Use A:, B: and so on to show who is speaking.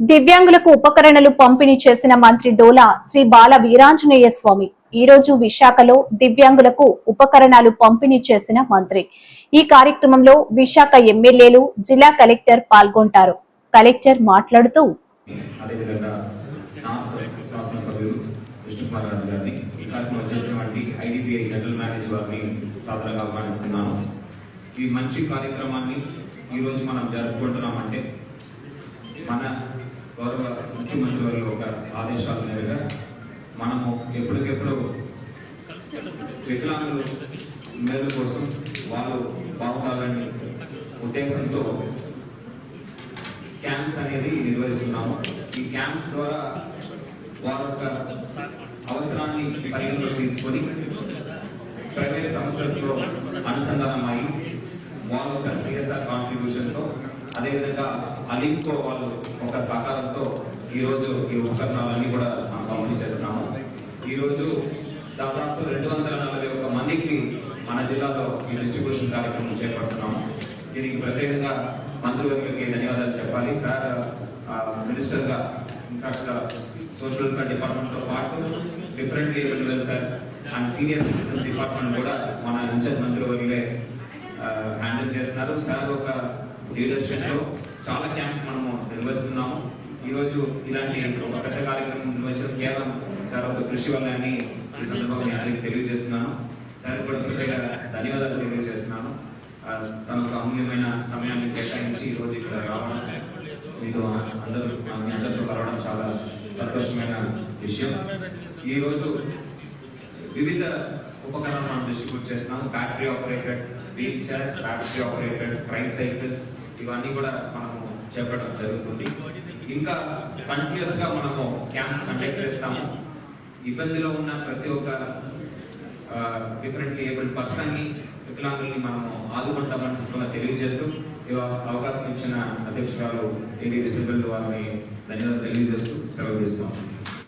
A: దివ్యాంగులకు ఉపకరణలు పంపిణీ చేసిన మంత్రి డోలా శ్రీ బాల వీరాంజనేయ స్వామి. ఈ రోజు విశాఖలో దివ్యాంగులకు ఉపకరణాలు పంపిణీ చేసిన మంత్రి. ఈ కార్యక్రమంలో విశాఖ ఎమ్మెల్యేలు జిల్లా కలెక్టర్ పాల్గొంటారు. కలెక్టర్ మాట్లాడుతూ
B: ఈ మంచి కార్యక్రమాన్ని ఈరోజు మనం జరుపుకుంటున్నామంటే మన ముఖ్యమంత్రి వారి ఒక ఆదేశాల మేరగా మనము ఎప్పటికెప్పుడు వికలాంగులు మేలు కోసం వాళ్ళు బాగుండాలని ఉద్దేశంతో క్యాంప్స్ అనేది నిర్వహిస్తున్నాము. ఈ క్యాంప్స్ ద్వారా వారి యొక్క అవసరాన్ని పరిగణలో తీసుకొని ప్రైవేట్ సంస్థలతో అనుసంధానమై వాళ్ళ యొక్క సిఎస్ఆర్ కాంట్రిబ్యూషన్తో అదేవిధంగా అలింకో వాళ్ళు ఒక సహకార ఈరోజు ఈ ఉపకరణాలన్నీ కూడా మనం పంపిణీ చేస్తున్నాము. ఈరోజు దాదాపు రెండు వందల నలభై ఒక్క మందికి మన జిల్లాలో ఈ డిస్ట్రిబ్యూషన్ కార్యక్రమం చేపడుతున్నాము. దీనికి ప్రత్యేకంగా మంత్రివర్గకి ధన్యవాదాలు చెప్పాలి. సార్ మినిస్టర్గా ఇంకా ఇన్ఫాక్ట్ సోషల్ వెల్ఫేర్ డిపార్ట్మెంట్తో పాటు different able welfare and senior citizen department కూడా మన ఇన్ఛార్జ్ మంత్రివర్గులే హ్యాండిల్ చేస్తున్నారు. సార్ ఒక లీడర్షిప్లో చాలా క్యాంప్స్ మనము ఈరోజు ఇలాంటి ఒక పెద్ద కార్యక్రమం నిర్వహించడం కేవలం సార్ ఒక కృషి వల్ల అని ఈ సందర్భంగా మీ తెలియజేస్తున్నాను. సార్ కూడా ధన్యవాదాలు తెలియజేస్తున్నాను. ఆ, తన ఒక అమూల్యమైన సమయాన్ని కేటాయించి ఈరోజు ఇక్కడ రావడం మీతో అందరూ మీ అందరితో కలవడం చాలా సంతోషమైన విషయం. ఈరోజు వివిధ ఉపకరణాలు మనం డిస్ట్రిబ్యూట్ చేస్తున్నాము. Battery operated wheel chairs battery operated price cycles ఇవన్నీ కూడా మనము చెప్పడం జరుగుతుంది. ఇంకా కంటిన్యూస్గా మనము క్యాంప్స్ కండక్ట్ చేస్తాము. ఇబ్బందిలో ఉన్న ప్రతి ఒక్క డిఫరెంట్ ఏబుల్ పర్సన్ని వికలాంగుల్ని మనము ఆదుకుంటామని సందర్భంగా తెలియజేస్తూ అవకాశం ఇచ్చిన అధ్యక్షురాలు ఏబీ డిసెబుల్ వారిని ధన్యవాదాలు తెలియజేస్తూ సెలవు తీస్తాం